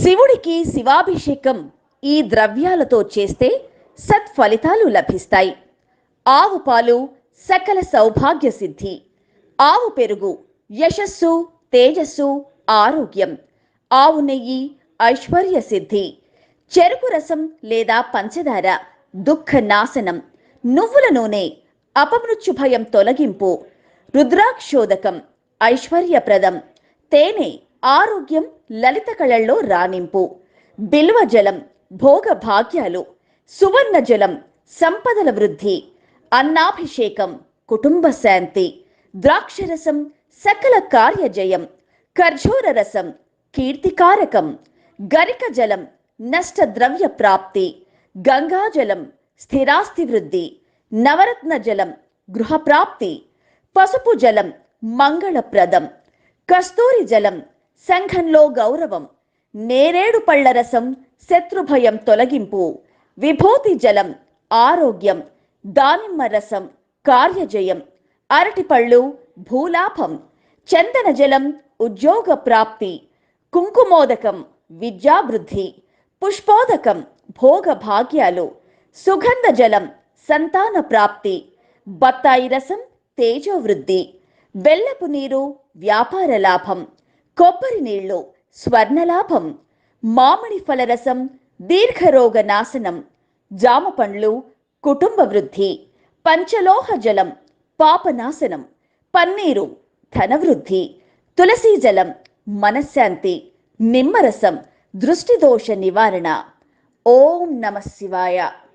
శివుడికి శివాభిషేకం ఈ ద్రవ్యాలతో చేస్తే సత్ఫలితాలు లభిస్తాయి. ఆవు పాలు సకల సౌభాగ్య సిద్ధి. ఆవు పెరుగు యశస్సు తేజస్సు ఆరోగ్యం. ఆవు నెయ్యి ఐశ్వర్య సిద్ధి. చెరుకు రసం లేదా పంచదార దుఃఖ నాశనం. నువ్వుల నూనె అపమృత్యు భయం తొలగింపు. రుద్రాక్షోదకం ఐశ్వర్యప్రదం. తేనె ఆరోగ్యం లలిత కళల్లో రాణింపు. బిల్వ జలం భోగ భాగ్యాలు సువర్ణ జలం సంపదల వృద్ధి అన్నాభిషేకం కుటుంబ శాంతి ద్రాక్షరసం సకల కార్యజయం ఖర్జూర రసం కీర్తికారకం గరిక జలం నష్ట ద్రవ్య ప్రాప్తి గంగాజలం స్థిరాస్తి వృద్ధి నవరత్న జలం గృహప్రాప్తి పసుపు జలం మంగళప్రదం కస్తూరి జలం సంఘంలో గౌరవం నేరేడు పళ్ళ రసం శత్రుభయం తొలగింపు విభూతి జలం ఆరోగ్యం దానిమ్మ రసం కార్యజయం అరటిపళ్ళు భూలాభం చందన జలం ఉద్యోగ ప్రాప్తి కుంకుమోదకం విద్యావృద్ధి పుష్పోదకం భోగ భాగ్యాలు సుగంధ జలం సంతాన ప్రాప్తి బత్తాయి రసం తేజోవృద్ధి బెల్లపు నీరు వ్యాపార లాభం కొబ్బరి నీళ్ళు స్వర్ణలాభం మామిడి ఫలరసం దీర్ఘరోగ నాశనం జామ పండ్లు కుటుంబ వృద్ధి పంచలోహ జలం పాపనాశనం పన్నీరు ధనవృద్ధి తులసీ జలం మనశ్శాంతి నిమ్మరసం దృష్టిదోష నివారణ. ఓం నమ శివాయ.